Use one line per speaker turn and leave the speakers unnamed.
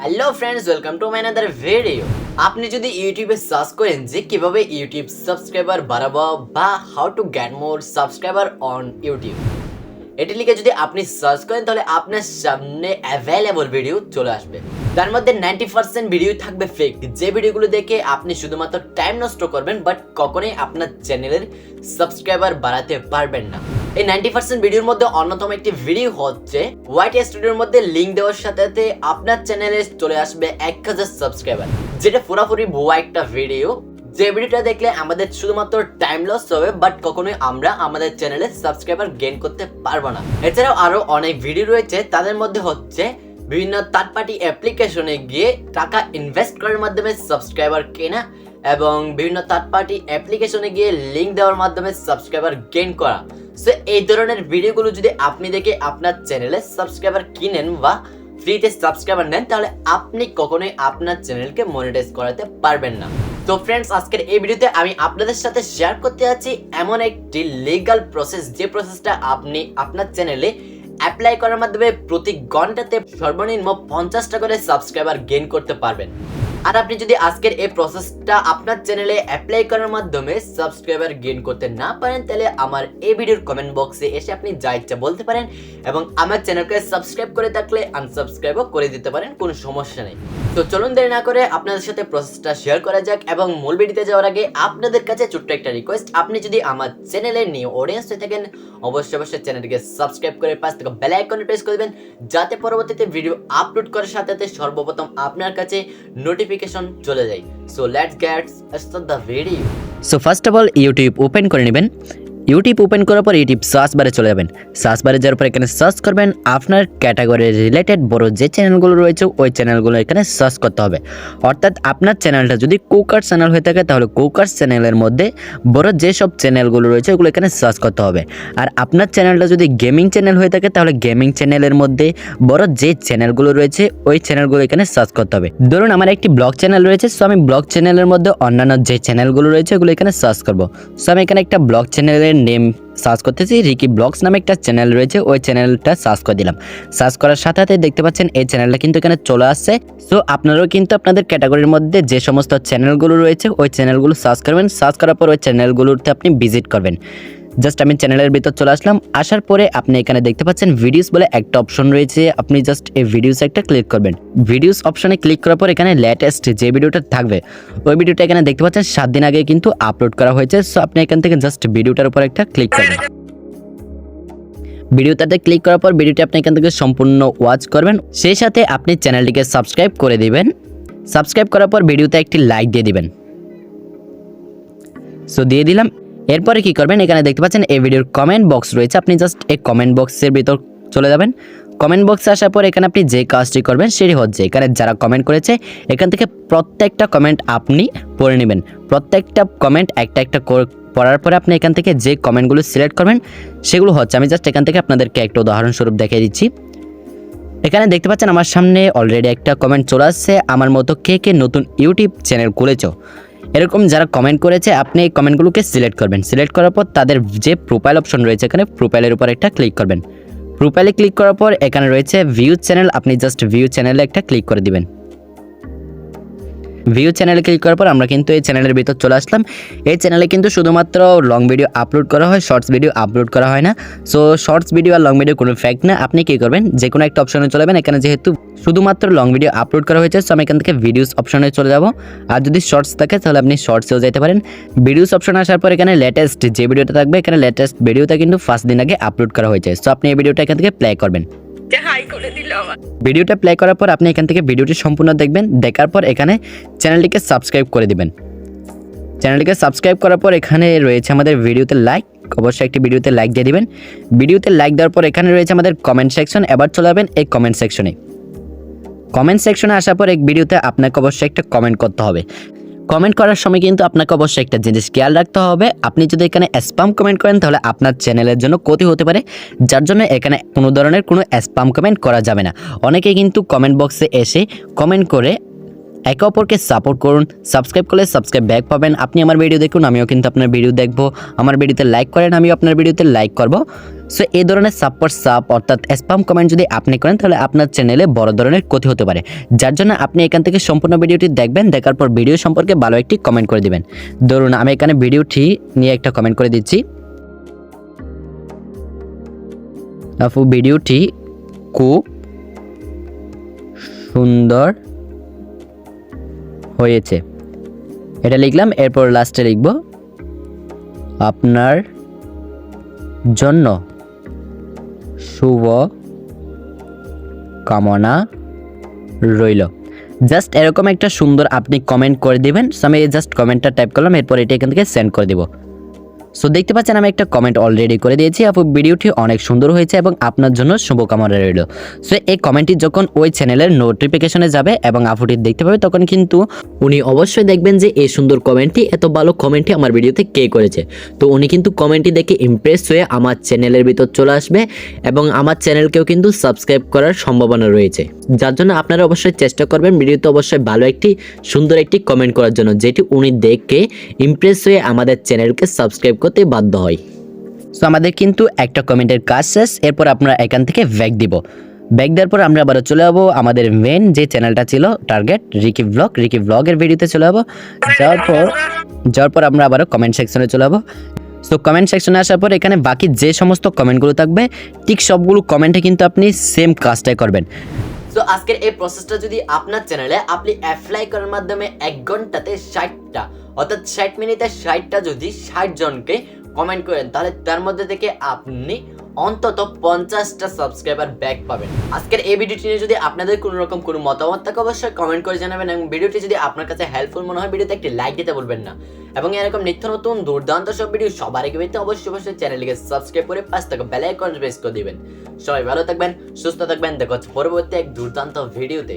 Hello friends welcome to my another video আপনি যদি ইউটিউবে সার্চ করেন যে কীভাবে ইউটিউব সাবস্ক্রাইবার বাড়াবো বা how to get more subscriber on YouTube এটি লিখে যদি আপনি সার্চ করেন তাহলে আপনার সামনে অ্যাভেলেবল ভিডিও চলে আসবে। তার মধ্যে নাইনটি পার্সেন্ট ভিডিও থাকবে ফেক যে ভিডিওগুলো দেখে আপনি শুধুমাত্র টাইম নষ্ট করবেন বাট কখনোই আপনার চ্যানেলের সাবস্ক্রাইবার বাড়াতে পারবেন না। এই নাইনটি পার্সেন্ট ভিডিওর মধ্যে অন্যতম একটি ভিডিও হচ্ছে হোয়াইট স্টুডিওর মধ্যে লিঙ্ক দেওয়ার সাথে সাথে আপনার চ্যানেলে চলে আসবে এক হাজার সাবস্ক্রাইবার যেটা পুরোপুরি ভুয়া একটা ভিডিও যে ভিডিওটা দেখলে আমাদের শুধুমাত্র টাইম লস হবে বাট কখনোই আমরা আমাদের চ্যানেলে সাবস্ক্রাইবার গেইন করতে পারব না। এছাড়াও আরও অনেক ভিডিও রয়েছে, তাদের মধ্যে হচ্ছে বিভিন্ন থার্ড পার্টি অ্যাপ্লিকেশনে গিয়ে টাকা ইনভেস্ট করার মাধ্যমে সাবস্ক্রাইবার কেনা এবং বিভিন্ন থার্ড পার্টি অ্যাপ্লিকেশনে গিয়ে লিঙ্ক দেওয়ার মাধ্যমে সাবস্ক্রাইবার গেইন করা। সো এই ধরনের ভিডিওগুলো যদি আপনি দেখে আপনার চ্যানেলে সাবস্ক্রাইবার কিনেন বা ফ্রিতে সাবস্ক্রাইবার নেন, তাহলে আপনি কখনোই আপনার চ্যানেলকে মনিটাইজ করাতে পারবেন না। তো ফ্রেন্ডস আজকের এই ভিডিওতে আমি আপনাদের সাথে শেয়ার করতে যাচ্ছি এমন একটি লিগ্যাল প্রসেস যে প্রসেসটা আপনি আপনার চ্যানেলে অ্যাপ্লাই করার মাধ্যমে প্রতি ঘন্টাতে সর্বনিম্ন পঞ্চাশটা করে সাবস্ক্রাইবার গেইন করতে পারবেন। আর আপনি যদি আজকের এই প্রসেসটা আপনার চ্যানেলে অ্যাপ্লাই করার মাধ্যমে সাবস্ক্রাইবার গেইন করতে না পারেন, তাহলে আমার এই ভিডিওর কমেন্ট বক্সে এসে আপনি যা ইচ্ছা বলতে পারেন এবং আমার চ্যানেলকে সাবস্ক্রাইব করে থাকলে আনসাবস্ক্রাইবও করে দিতে পারেন, কোনো সমস্যা নেই। তো চলুন দেরি না করে আপনাদের সাথে প্রসেসটা শেয়ার করা যাক এবং মূল ভিডিওতে যাওয়ার আগে আপনাদের কাছে ছোট্ট একটা রিকোয়েস্ট আপনি যদি আমার চ্যানেলে নিউ অডিয়েন্স হয়ে থাকেন, অবশ্যই অবশ্যই চ্যানেলটিকে সাবস্ক্রাইব করে পাশ থেকে বেল আইকনে প্রেস করে দেবেন যাতে পরবর্তীতে ভিডিও আপলোড করার সাথে সাথে সর্বপ্রথম আপনার কাছে নোটিফিকেশন চলে যায়। So let's get start the video
so first of all YouTube open করে নেবেন। ইউটিউব ওপেন করার পর ইউটিউব সার্চ বারে চলে যাবেন। সার্চ বারে যাওয়ার পর এখানে সার্চ করবেন আপনার ক্যাটাগরি রিলেটেড বড় যে চ্যানেলগুলো রয়েছে, ওই চ্যানেলগুলো এখানে সার্চ করতে হবে। অর্থাৎ আপনার চ্যানেলটা যদি কুকার চ্যানেল হয়ে থাকে, তাহলে কুকার চ্যানেলের মধ্যে বড় যেসব চ্যানেলগুলো রয়েছে, ওগুলো এখানে সার্চ করতে হবে। আর আপনার চ্যানেলটা যদি গেমিং চ্যানেল হয়ে থাকে, তাহলে গেমিং চ্যানেলের মধ্যে বড় যে চ্যানেলগুলো রয়েছে, ওই চ্যানেলগুলো এখানে সার্চ করতে হবে। ধরুন আমার একটি ব্লগ চ্যানেল রয়েছে সো আমি ব্লগ চ্যানেলের মধ্যে অন্যান্য যে চ্যানেলগুলো রয়েছে, ওগুলো এখানে সার্চ করব। সো আমি এখানে একটা ব্লগ চ্যানেলের নেম সার্চ করতেছি রিকি ব্লগস নামে একটা চ্যানেল রয়েছে, ওই চ্যানেলটা সার্চ করে দিলাম। সার্চ করার সাথে সাথে দেখতে পাচ্ছেন, এই চ্যানেলটা কিন্তু এখানে চলে আসছে। সো আপনারাও কিন্তু আপনাদের ক্যাটাগরির মধ্যে যে সমস্ত চ্যানেলগুলো রয়েছে, ওই চ্যানেলগুলো সার্চ করবেন। সার্চ করার পর ওই চ্যানেলগুলোতে আপনি ভিজিট করবেন। জাস্ট আমি চ্যানেলের ভিতর চলে আসলাম। আসার পরে আপনি এখানে দেখতে পাচ্ছেন ভিডিওস বলে একটা অপশন রয়েছে। আপনি জাস্ট এই ভিডিওস একটা ক্লিক করবেন। ভিডিওস অপশনে ক্লিক করার পর এখানে লেটেস্ট যে ভিডিওটা থাকবে, ওই ভিডিওটা এখানে দেখতে পাচ্ছেন, সাত দিন আগে কিন্তু আপলোড করা হয়েছে। সো আপনি এখান থেকে জাস্ট ভিডিওটার উপর একটা ক্লিক করবেন। ভিডিওটাতে ক্লিক করার পর ভিডিওটি আপনি এখান থেকে সম্পূর্ণ ওয়াচ করবেন। সেই সাথে আপনি চ্যানেলটিকে সাবস্ক্রাইব করে দিবেন। সাবস্ক্রাইব করার পর ভিডিওতে একটি লাইক দিয়ে দিবেন। সো দিয়ে দিলাম। এরপরে কি করবেন? এখানে দেখতে পাচ্ছেন এই ভিডিওর কমেন্ট বক্স রয়েছে। আপনি জাস্ট এই কমেন্ট বক্সের ভিতর চলে যাবেন। কমেন্ট বক্সে আসার পর এখানে আপনি যে কাজটি করবেন সেটি হচ্ছে, এখানে যারা কমেন্ট করেছে, এখান থেকে প্রত্যেকটা কমেন্ট আপনি পড়ে নেবেন। প্রত্যেকটা কমেন্ট একটা একটা পড়ার পরে আপনি এখান থেকে যে কমেন্টগুলো সিলেক্ট করবেন, সেগুলো হচ্ছে, আমি জাস্ট এখান থেকে আপনাদেরকে একটা উদাহরণস্বরূপ দেখিয়ে দিচ্ছি। এখানে দেখতে পাচ্ছেন আমার সামনে অলরেডি একটা কমেন্ট চলে আসছে। আমার মতো কে কে নতুন ইউটিউব চ্যানেল খুলেছো? এরকম যারা কমেন্ট করেছে, আপনি এই কমেন্টগুলোকে সিলেক্ট করবেন। সিলেক্ট করার পর তাদের যে প্রোফাইল অপশন রয়েছে এখানে প্রোফাইলের উপর একটা ক্লিক করবেন। প্রোফাইলে ক্লিক করার পর এখানে রয়েছে ভিউ চ্যানেল আপনি জাস্ট ভিউ চ্যানেলে একটা ক্লিক করে দিবেন। ভিউ চ্যানেলে ক্লিক করার পর আমরা কিন্তু এই চ্যানেলের ভিতর চলে আসলাম। এই চ্যানেলে কিন্তু শুধুমাত্র লং ভিডিও আপলোড করা হয় শর্টস ভিডিও আপলোড করা হয় না। সো শর্টস ভিডিও আর লং ভিডিও কোনো ফ্যাক্ট না। আপনি কী করবেন? যে কোনো একটা অপশনে চলে যাবেন। এখানে যেহেতু শুধুমাত্র লং ভিডিও আপলোড করা হয়েছে সো আমি এখান থেকে ভিডিওস অপশনে চলে যাব। আর যদি শর্টস থাকে, তাহলে আপনি শর্টসেও যেতে পারেন। ভিডিওস অপশনে আসার পর এখানে লেটেস্ট যে ভিডিওটা থাকবে, এখানে লেটেস্ট ভিডিওটা কিন্তু ফার্স্ট দিন আগে আপলোড করা হয়েছে। সো আপনি এই ভিডিওটা এখান থেকে প্লে করবেন।
হাই করে
ভিডিওটা প্লে করার পর আপনি এখান থেকে ভিডিওটি সম্পূর্ণ দেখবেন, দেখার পর এখানে চ্যানেলটিকে সাবস্ক্রাইব করে দিবেন। চ্যানেলটিকে সাবস্ক্রাইব করার পর এখানে রয়েছে আমাদের ভিডিওতে লাইক অবশ্যই একটি ভিডিওতে লাইক দিয়ে দিবেন। ভিডিওতে লাইক দেওয়ার পর এখানে রয়েছে আমাদের কমেন্ট সেকশন এবার চলে যাবেন এই কমেন্ট সেকশনে কমেন্ট সেকশনে আসার পর এক ভিডিওতে আপনাকে অবশ্যই একটা কমেন্ট করতে হবে। কমেন্ট করার সময় কিন্তু আপনাকে অবশ্যই একটা জিনিস খেয়াল রাখতে হবে। আপনি যদি এখানে স্পাম কমেন্ট করেন, তাহলে আপনার চ্যানেলের জন্য ক্ষতি হতে পারে, যার জন্য এখানে কোনো ধরনের কোনো স্পাম কমেন্ট করা যাবে না। অনেকে কিন্তু কমেন্ট বক্সে এসে কমেন্ট করে একে অপরকে সাপোর্ট করুন সাবস্ক্রাইব করলে সাবস্ক্রাইব ব্যাক পাবেন। আপনি আমার ভিডিও দেখুন, আমিও কিন্তু আপনার ভিডিও দেখব। আমার ভিডিওতে লাইক করেন, আমিও আপনার ভিডিওতে লাইক করব। সো এই ধরনের সাপোর্ট সাপ অর্থাৎ স্পাম কমেন্ট যদি আপনি করেন, তাহলে আপনার চ্যানেলে বড় ধরনের ক্ষতি হতে পারে। যার জন্য আপনি এখান থেকে সম্পূর্ণ ভিডিওটি দেখবেন, দেখার পর ভিডিও সম্পর্কে ভালো একটি কমেন্ট করে দিবেন। ধরুন, আমি এখানে ভিডিওটি নিয়ে একটা কমেন্ট করে দিচ্ছি। আপু ভিডিওটি খুব সুন্দর হয়েছে। এটা লিখলাম, এরপর লাস্টে লিখব, আপনার জন্য শুভ কামনা রইল। জাস্ট এরকম একটা সুন্দর আপনি কমেন্ট করে দেবেন। সো আমি জাস্ট কমেন্টটা টাইপ করলাম, এরপর এটা এখান থেকে সেন্ড করে দিব। সো দেখতে পাচ্ছেন আমি একটা কমেন্ট অলরেডি করে দিয়েছি। আপু, ভিডিওটি অনেক সুন্দর হয়েছে এবং আপনার জন্য শুভকামনা রইল। সো এই কমেন্টটি যখন ওই চ্যানেলের নোটিফিকেশনে যাবে এবং আপুটি দেখতে পাবে, তখন কিন্তু উনি অবশ্যই দেখবেন যে এই সুন্দর কমেন্টটি এত ভালো কমেন্টটি আমার ভিডিওতে কে করেছে। তো উনি কিন্তু কমেন্টটি দেখে ইমপ্রেস হয়ে আমার চ্যানেলের ভিতর চলে আসবে এবং আমার চ্যানেলকেও কিন্তু সাবস্ক্রাইব করার সম্ভাবনা রয়েছে। যার জন্য আপনারা অবশ্যই চেষ্টা করবেন ভিডিওতে অবশ্যই ভালো একটি, সুন্দর একটি কমেন্ট করার জন্য, যেটি উনি দেখে ইমপ্রেস হয়ে আমাদের চ্যানেলকে সাবস্ক্রাইব করতে বাধ্য হয়। সো আমাদের কিন্তু একটা কমেন্টের কাজ শেষ, এরপর আপনারা এখান থেকে ব্যাক দিব। ব্যাক দেওয়ার পর আমরা আবার চলে যাব আমাদের মেন যে চ্যানেলটা ছিল টার্গেট রিকি ব্লগ রিকি ব্লগের ভিডিওতে চলে যাব। যাওয়ার পর যাওয়ার পর আমরা আবারও কমেন্ট সেকশনে চলে যাব। সো কমেন্ট সেকশনে আসার পর এখানে বাকি যে সমস্ত কমেন্টগুলো থাকবে, ঠিক সবগুলো কমেন্টে কিন্তু আপনি সেম কাজটাই করবেন।
সো আজকের এই প্রসেসটা যদি আপনার চ্যানেলে আপনি অ্যাপ্লাই করার মাধ্যমে এক ঘন্টাতে ষাটটা অর্থাৎ ষাট মিনিটে ষাটটা যদি ষাট জনকে কমেন্ট করেন, তাহলে তার মধ্যে থেকে আপনি অন্তত পঞ্চাশটা সাবস্ক্রাইবার ব্যাক পাবেন। আজকের এই ভিডিওটি নিয়ে যদি আপনাদের কোনো রকম কোনো মতামত থাকে, অবশ্যই কমেন্ট করে জানাবেন এবং ভিডিওটি যদি আপনার কাছে হেল্পফুল মনে হয়, ভিডিওতে একটি লাইক দিতে বলবেন না। এবং এরকম নিত্য নতুন, দুর্দান্ত সব ভিডিও সবার আগে পেতে অবশ্যই অবশ্যই চ্যানেলটিকে সাবস্ক্রাইব করে পাঁচ টাকা বেল আইকন প্রেস করে দিবেন। সবাই ভালো থাকবেন, সুস্থ থাকবেন, দেখো পরবর্তী এক দুর্দান্ত ভিডিওতে